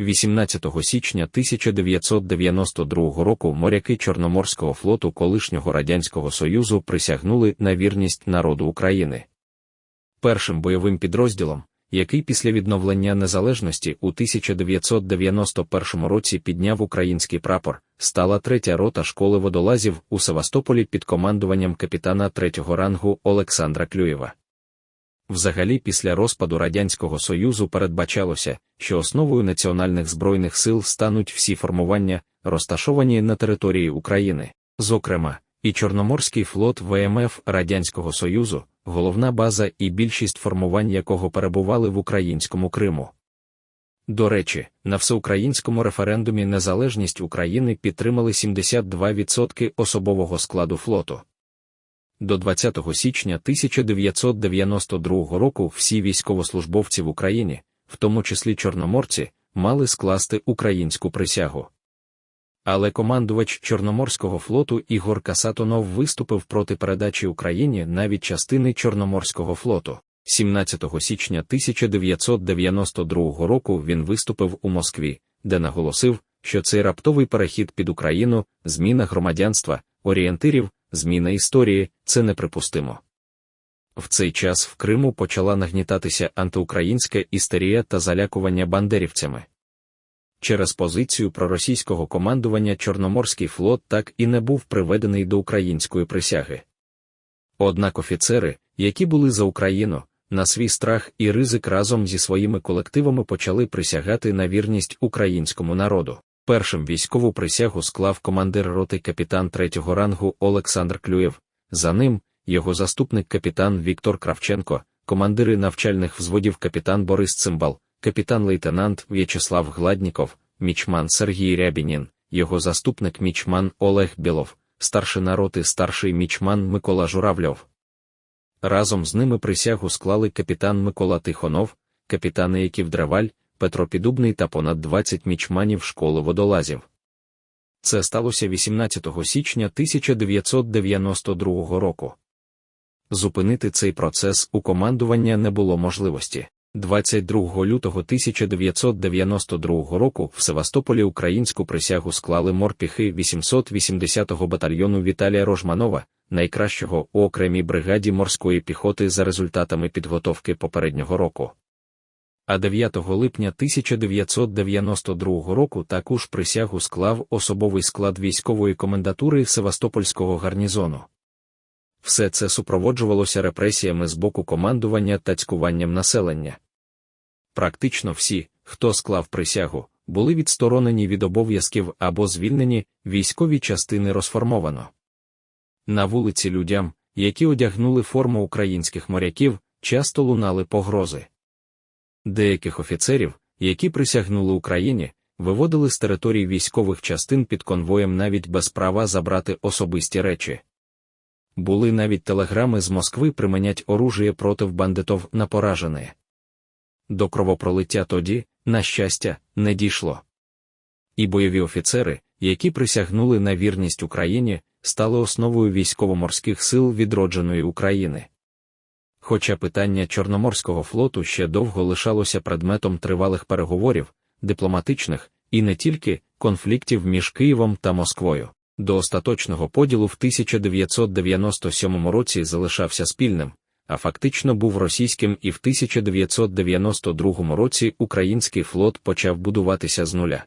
18 січня 1992 року моряки Чорноморського флоту колишнього Радянського Союзу присягнули на вірність народу України. Першим бойовим підрозділом, який після відновлення незалежності у 1991 році підняв український прапор, стала третя рота школи водолазів у Севастополі під командуванням капітана третього рангу Олександра Клюєва. Взагалі, після розпаду Радянського Союзу передбачалося, що основою національних збройних сил стануть всі формування, розташовані на території України, зокрема, і Чорноморський флот ВМФ Радянського Союзу, головна база і більшість формувань якого перебували в українському Криму. До речі, на всеукраїнському референдумі Незалежність України підтримали 72% особового складу флоту. До 20 січня 1992 року всі військовослужбовці в Україні, в тому числі чорноморці, мали скласти українську присягу. Але командувач Чорноморського флоту Ігор Касатонов виступив проти передачі Україні навіть частини Чорноморського флоту. 17 січня 1992 року він виступив у Москві, де наголосив, що цей раптовий перехід під Україну, зміна громадянства, орієнтирів, зміна історії це неприпустимо. В цей час в Криму почала нагнітатися антиукраїнська істерія та залякування бандерівцями. Через позицію проросійського командування Чорноморський флот так і не був приведений до української присяги. Однак офіцери, які були за Україну, на свій страх і ризик разом зі своїми колективами почали присягати на вірність українському народу. Першим військову присягу склав командир роти капітан третього рангу Олександр Клюєв, за ним його заступник капітан Віктор Кравченко, командири навчальних взводів капітан Борис Цимбал, капітан-лейтенант В'ячеслав Гладніков, мічман Сергій Рябінін, його заступник мічман Олег Білов, старшина роти старший мічман Микола Журавльов. Разом з ними присягу склали капітан Микола Тихонов, капітани Яків Древаль, Петро Підубний та понад 20 мічманів школи водолазів. Це сталося 18 січня 1992 року. Зупинити цей процес у командування не було можливості. 22 лютого 1992 року в Севастополі українську присягу склали морпіхи 880-го батальйону Віталія Рожманова, найкращого у окремій бригаді морської піхоти за результатами підготовки попереднього року. А 9 липня 1992 року також присягу склав особовий склад військової комендатури Севастопольського гарнізону. Все це супроводжувалося репресіями з боку командування та цькуванням населення. Практично всі, хто склав присягу, були відсторонені від обов'язків або звільнені, військові частини розформовано. На вулиці людям, які одягнули форму українських моряків, часто лунали погрози. Деяких офіцерів, які присягнули Україні, виводили з територій військових частин під конвоєм навіть без права забрати особисті речі. Були навіть телеграми з Москви применять оружие проти бандитов на поражене. До кровопролиття тоді, на щастя, не дійшло. І бойові офіцери, які присягнули на вірність Україні, стали основою військово-морських сил відродженої України. Хоча питання Чорноморського флоту ще довго лишалося предметом тривалих переговорів, дипломатичних, і не тільки конфліктів між Києвом та Москвою, до остаточного поділу в 1997 році залишався спільним, а фактично був російським і в 1992 році український флот почав будуватися з нуля.